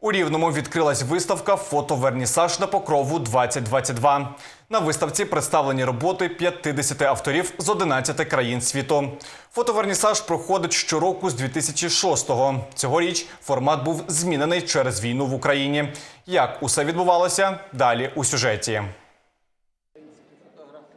У Рівному відкрилась виставка Фотовернісаж на покрову 2022 На виставці представлені роботи 50 авторів з 11 країн світу. Фотовернісаж проходить щороку з 2006-го. Цьогоріч формат був змінений через війну в Україні. Як усе відбувалося? Далі у сюжеті.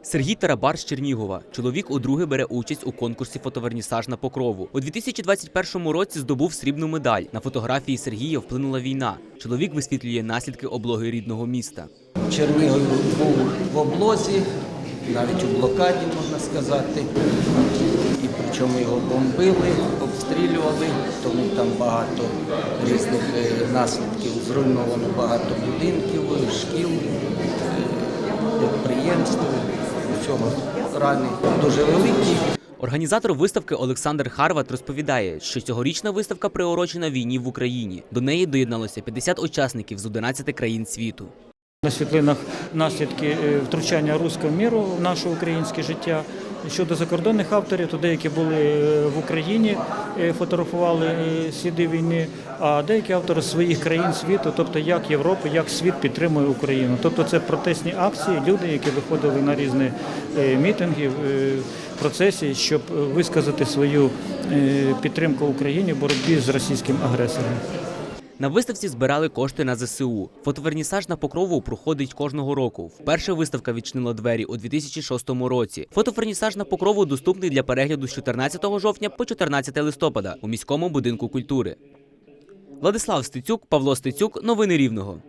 Сергій Тарабар з Чернігова. Чоловік удруге бере участь у конкурсі фотовернісаж на покрову. У 2021 році здобув срібну медаль. На фотографії Сергія вплинула війна. Чоловік висвітлює наслідки облоги рідного міста. Чернігів був в облозі, навіть у блокаді, можна сказати. І причому його бомбили, обстрілювали, тому там багато різних е, наслідків. Зруйновано багато будинків, шкіл, Усього рани дуже великі. Організатор виставки Олександр Харват розповідає, що цьогорічна виставка приурочена війні в Україні. До неї доєдналося 50 учасників з 11 країн світу. На світлинах наслідки е, втручання руського міру в наше українське життя. Щодо закордонних авторів, то деякі були е, в Україні, е, фотографували сліди війни, а деякі автори своїх країн світу, тобто як Європа, як світ підтримує Україну. Тобто це протестні акції, люди, які виходили на різні мітинги, процесії, щоб висказати свою підтримку Україні в боротьбі з російським агресором. На виставці збирали кошти на ЗСУ. Фотовернісаж на покрову проходить кожного року. Вперше виставка відчинила двері у 2006 році. Фотовернісаж на покрову доступний для перегляду з 14 жовтня по 14 листопада у міському будинку культури. Владислав Стецюк, Павло Стецюк. Новини Рівного.